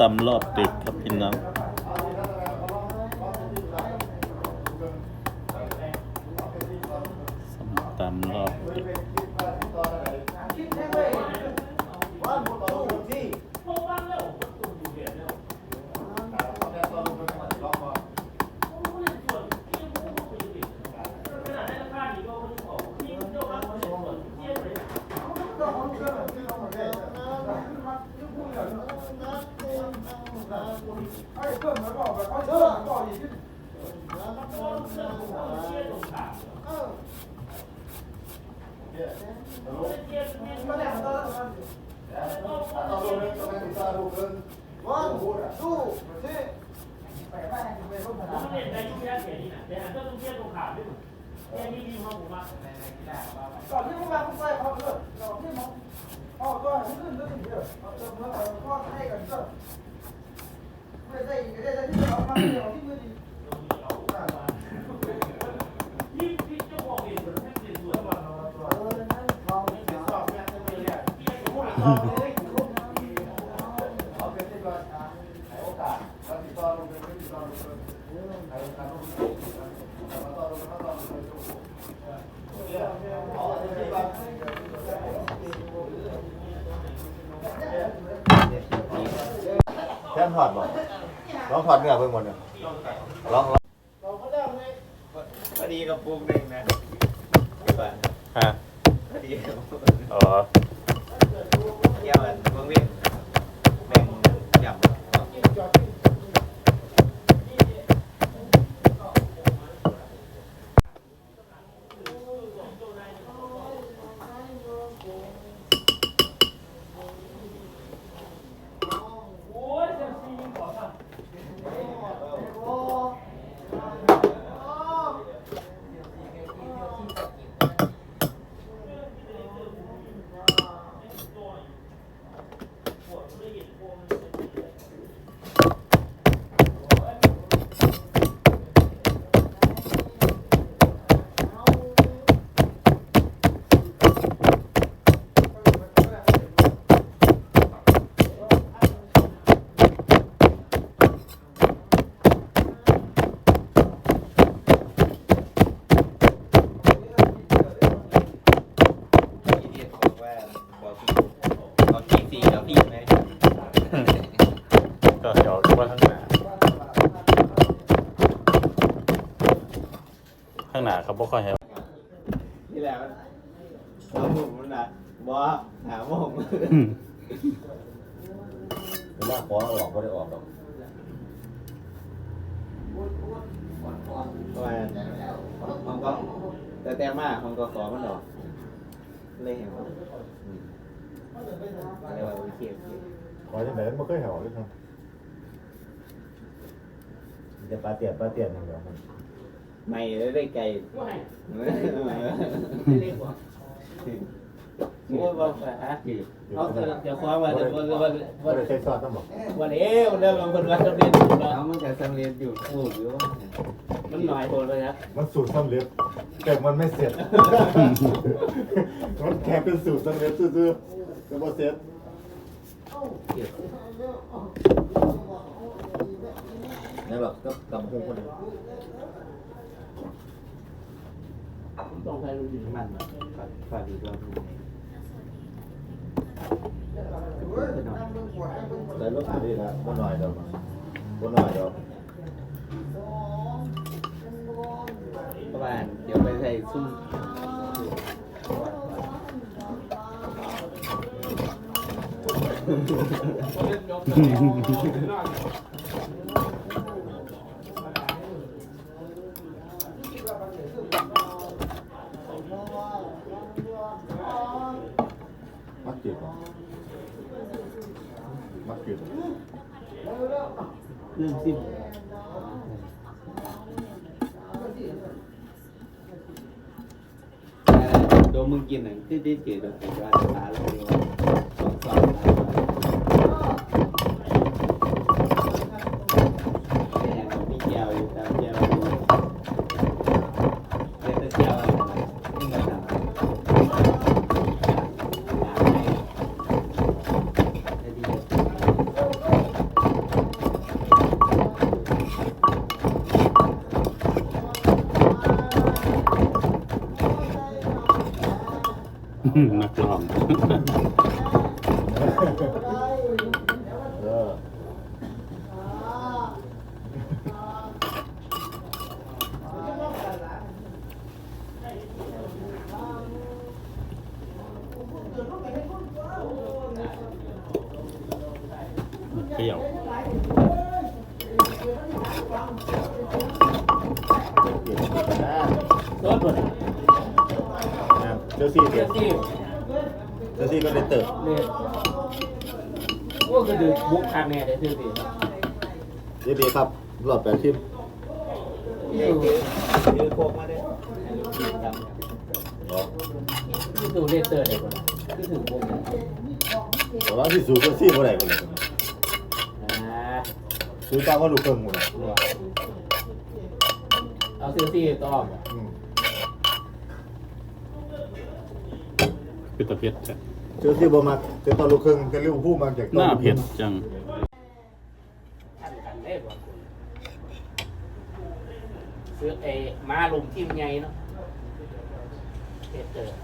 ตำรอบดึกครับพี่น้องส้มตำรอบดึก ก่อนที่พวกเราต้องใส่เขาเถอะก่อนที่มันอ๋อก็ให้ขึ้นก็ถึงเถอะเอาเติมเมื่อไหร่ก็ให้กันก็ไม่ได้ไม่ได้ที่เราทำเดียวที่มือดีแค่ถอด บ่ลองถอดเนื้อเพิ่งหมดเนี่ยลองลองเราก็ได้ไงพอดีกับปรุงหนึ่งนะฮะพอดีกับอ๋อเที่ยวกันเมืองเวียนแบ่งยำ ที่เรียนบอกว่าบอกพี่บอกพี่สี่กับพี่ไหม ก็เดี๋ยวว่าข้างหน้าข้างหน้าเขาบ่ค่อยให้ นี่แหละเราผ มมันนะบอหาโมงอืมเวลาขอออกก็ได้ออกหรอกว่าของก็แต่แต่มากของก็ขอมันดอกเลยเห็นว่าอะไรวะโอเคโอเคขอจังไหนมันเคยให้ออกเลยครับมันจะปลาเตียนปลาเตียนอย่างเดียวมันไม่ได้ไกลไม่ ได้กว่าโอ้ยว่าฮะเอาเดี๋ยวคว้ามาเดี๋ยววันวันว่าวันได้ใช้ซอสต้องบอกวันเอวันเดิมเราคนวัดสำเร็จอยู่เนาะมันจะสำเร็จอยู่ถูกอยู่มันหน่อยโหดเลยนะมันสูตรสำเร็จแต่มันไม่เสร็จ มันแค่เป็นสูตรสำเร็จซื่อๆแต่บ่เสร็จนี่หรอกก็กำพุงคนนึงต้องใช้รู้ดีมันฝากดีด้วย ใส่รถดีละบ่หน่อยเดียวบ่หน่อยเดียวประมาณเดี๋ยวไปใส่ซุ่มกจืดบ่มักจืด เรื่องซิมโดนมึงกินหนังที่ได้เจอโดนติดว่าตาเลย เออเปรี้ยวเปลี่ยนนะรถ หมดนะเจ้าซี่เจ้าเจ้าที่เจ้าซี่ก็เลยเติบเนี่ยโอ้คือดูบุกคันแน่เลยชื่อสิเดี๋ยวดีครับรอบแปดทิมนี่ดูดูโคกมาได้เนาะนี่ดูเลเตอร์ได้ก่อนคือถึงบุกแต่ว่าที่สูงเจ้าซี่เมื่อไหร่กันเลยอ่าซื้อตามว่าลูกเครื่องหมดเลยเอาซื้อซี่ต่ออืม พิตาเพชรจ้ะเจ้าซี่บ่มักเจ้าตอนลูกเครื่องกันเรียกผู้มาจากหน้าเผ็ดจังทันกันได้บ่ซื้อไอ้ม้าลุมทิมใหญ่เนาะเลเตอร์